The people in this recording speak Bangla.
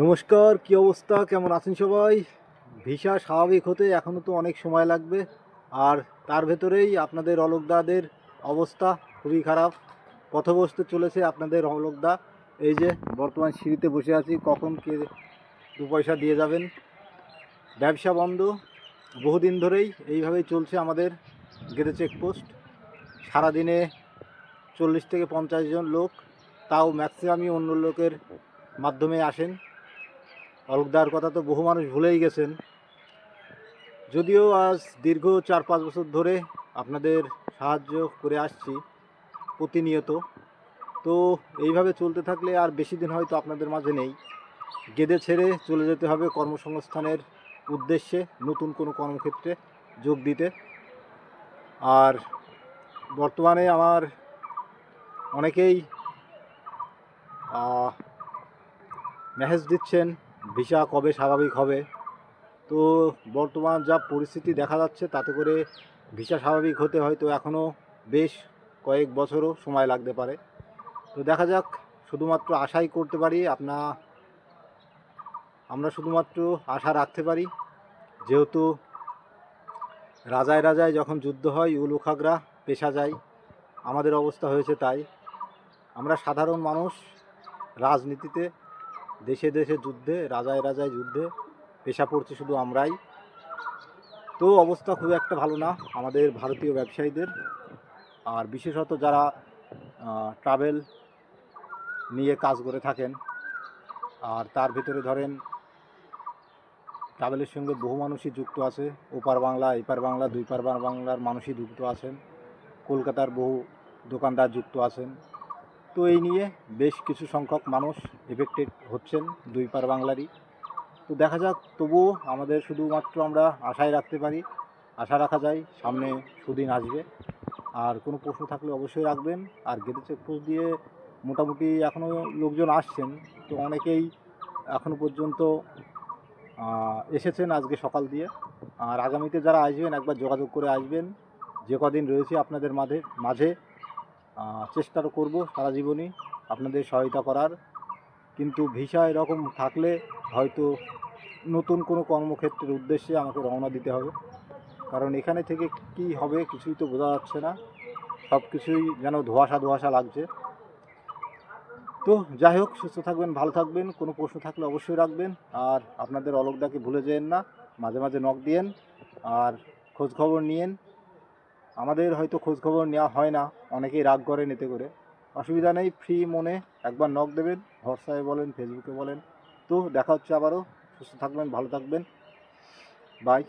নমস্কার, কি অবস্থা? কেমন আছেন সবাই? ভিসা স্বাভাবিক হতে এখনও তো অনেক সময় লাগবে। আর তার ভেতরেই আপনাদের অলোকদাদের অবস্থা খুবই খারাপ। পথগ্রস্ত চলেছে আপনাদের অলোকদা এই যে, বর্তমান সিঁড়িতে বসে আছি, কখন কে দু পয়সা দিয়ে যাবেন? ব্যবসা বন্ধ। বহুদিন ধরেই এইভাবেই চলছে আমাদের গেটে চেকপোস্ট। সারাদিনে চল্লিশ থেকে পঞ্চাশ জন লোক, তাও ম্যাক্সিমামই অন্য লোকের মাধ্যমে আসেন। অলোকদার কথা তো বহু মানুষ ভুলেই গেছেন। যদিও আজ দীর্ঘ চার পাঁচ বছর ধরে আপনাদের সাহায্য করে আসছি প্রতিনিয়ত। তো এইভাবে চলতে থাকলে আর বেশি দিন হয়তো আপনাদের মাঝে নেই। গেদে ছেড়ে চলে যেতে হবে কর্মসংস্থানের উদ্দেশ্যে নতুন কোনো কর্মক্ষেত্রে যোগ দিতে। আর বর্তমানে আমার অনেকেই মেসেজ দিচ্ছেন ভিসা কবে স্বাভাবিক হবে? তো বর্তমান যা পরিস্থিতি দেখা যাচ্ছে, তাতে করে ভিসা স্বাভাবিক হতে হয়তো এখনও বেশ কয়েক বছরও সময় লাগতে পারে। তো দেখা যাক, শুধুমাত্র আশাই করতে পারি, আপনা, আমরা শুধুমাত্র আশা রাখতে পারি। যেহেতু রাজায় রাজায় যখন যুদ্ধ হয়, উলুখাগড়া পেশা যায়, আমাদের অবস্থা হয়েছে তাই। আমরা সাধারণ মানুষ, রাজনীতিতে দেশে দেশে যুদ্ধে, রাজায় রাজায় যুদ্ধে পেশা পড়ছি শুধু আমরাই। তো অবস্থা খুব একটা ভালো না আমাদের ভারতীয় ব্যবসায়ীদের। আর বিশেষত যারা ট্রাভেল নিয়ে কাজ করে থাকেন, আর তার ভিতরে ধরেন ট্রাভেলের সঙ্গে বহু মানুষই যুক্ত আছে। ওপার বাংলা, এপার বাংলা দুই পার বাংলার মানুষই যুক্ত আছেন। কলকাতার বহু দোকানদার যুক্ত আছেন। তো এই নিয়ে বেশ কিছু সংখ্যক মানুষ এফেক্টেড হচ্ছেন দুই পার বাংলারই। তো দেখা যাক, তবুও আমাদের শুধুমাত্র আমরা আশায় রাখতে পারি। আশা রাখা যায়, সামনে সুদিন আসবে। আর কোনো প্রশ্ন থাকলে অবশ্যই রাখবেন। আর গেটে চেকপোস্ট দিয়ে মোটামুটি এখনও লোকজন আসছেন। তো অনেকেই এখনও পর্যন্ত এসেছেন আজকে সকাল দিয়ে। আর আগামীতে যারা আসবেন, একবার যোগাযোগ করে আসবেন। যে কদিন রয়েছে আপনাদের মাঝে মাঝে আহ, চেষ্টাও করব সারা জীবনই আপনাদের সহায়তা করার। কিন্তু ভিসা এরকম থাকলে হয়তো নতুন কোনো কর্মক্ষেত্রের উদ্দেশ্যে আমাকে রওনা দিতে হবে। কারণ এখানে থেকে কি হবে কিছুই তো বোঝা যাচ্ছে না। সব কিছুই যেন ধোঁয়াশা ধোঁয়াশা লাগছে। তো যাই হোক সুস্থ থাকবেন ভালো থাকবেন কোনো প্রশ্ন থাকলে অবশ্যই রাখবেন। আর আপনাদের অলোকদাকে ভুলে যেন না মাঝে মাঝে নখ দিয়েন। আর খোঁজখবর নিয়েন। আমাদের হয়তো খোঁজখবর নেওয়া হয় না, অনেকেই রাগ করে এতে করে। অসুবিধা নেই ফ্রি মনে একবার নক দেবেন হোয়াটসঅ্যাপে বলেন ফেসবুকে বলেন। তো দেখা হচ্ছে আবারও। সুস্থ থাকবেন, ভালো থাকবেন। বাই